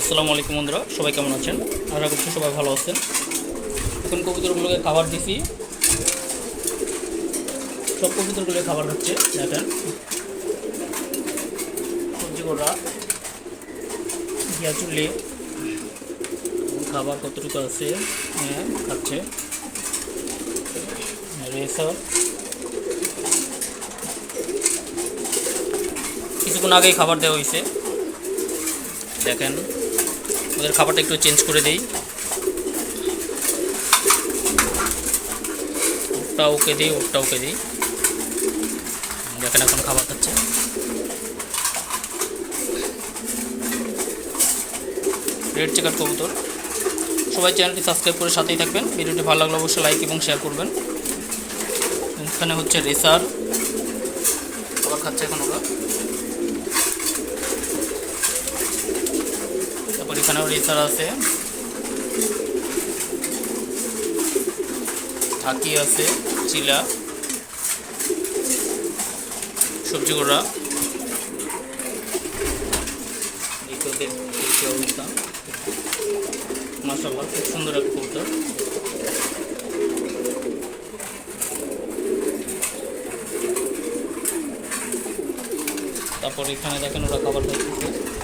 আসসালামু আলাইকুম বন্ধুরা, সবাই কেমন আছেন? আশা করছি সবাই ভালো আছেন। এখন কবুতরগুলোকে খাবার দিছি। সব কবুতরগুলো খাবার হচ্ছে, দেখেন। সবজি করা ঘিয়া চুল্লি, খাবার কতটুকু আছে? হ্যাঁ খাচ্ছে। রেসার কিছুক্ষণ আগেই খাবার দেওয়া হয়েছে। দেখেন। ওদের খাবারটা একটু চেঞ্জ করে দিই। ওটা ওকে দিই, ওটা ওকে দিই। দেখেন এখন খাবার খাচ্ছে। রেড চেকার কবুতর সবাই চ্যানেলটি সাবস্ক্রাইব করে সাথেই থাকবেন। ভিডিওটি ভালো লাগলে অবশ্যই লাইক এবং শেয়ার করবেন। এখানে হচ্ছে রেসার। খাবার খাচ্ছে এখন ওরা তারপর এখানেও রেসার আছে। ঢাকি আছে, চিলা, সবজি গোড়া। খুব সুন্দর তারপর এখানে দেখেন ওরা খাবার খাইতেছে।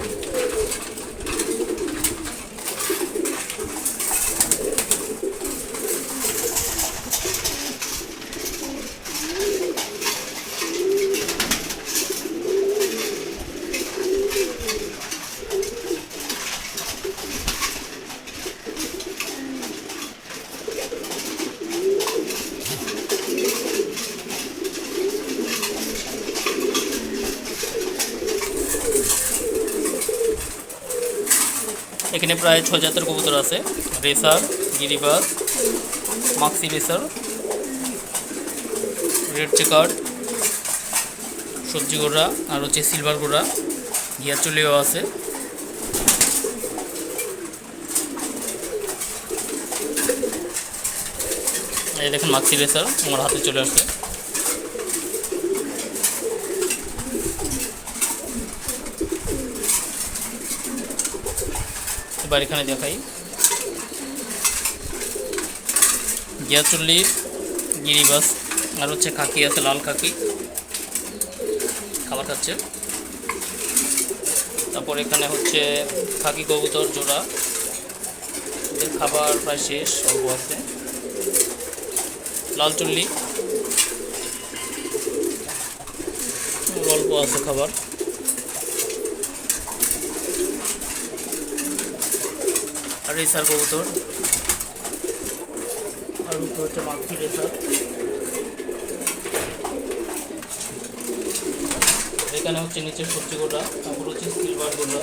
এখানে প্রায় ছয় জাতের কবুতর আছে। রেসার গিরিবাস মাক্সি রেসার, রেড চেকার, সবজি গোড়া, আর হচ্ছে সিলভার গোড়া, গিয়ার চলেও আছে। এই দেখেন মাক্সি রেসার, আমার হাতে চলে আসছে। এবার এখানে দেখাই। গিয়াচল্লি গিরিবাস, আর হচ্ছে খাকি আছে, লাল খাকি। খাবার খাচ্ছে। তারপর এখানে হচ্ছে খাকি কবুতর জোড়া। খাবার প্রায় শেষ, অল্প আছে। লাল চল্লি। অল্প আছে খাবার। রেসার কবুতর। আর উপরে হচ্ছে মাখি রেসার। এখানে হচ্ছে নিচে সবজি গোটা, তারপর হচ্ছে সিলভার গোটা।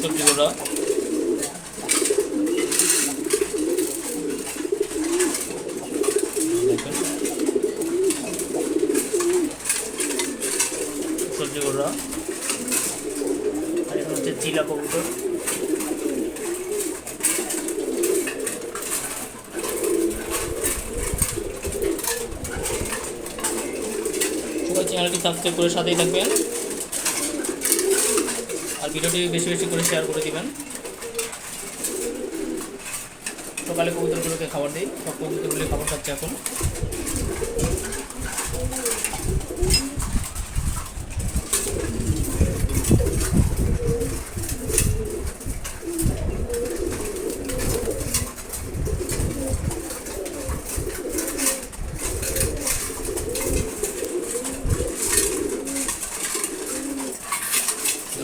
সবজি গোটা দেখেন সবজি গোড়া আর এখানে হচ্ছে চিলা কবুতর। চ্যানেলটি সাবস্ক্রাইব করে সাথেই থাকবেন। আর ভিডিওটি বেশি বেশি করে শেয়ার করে দিবেন। সকালে কবুতরগুলোকে খাবার দিই। সব কবুতরগুলো খাবার খাচ্ছে এখন।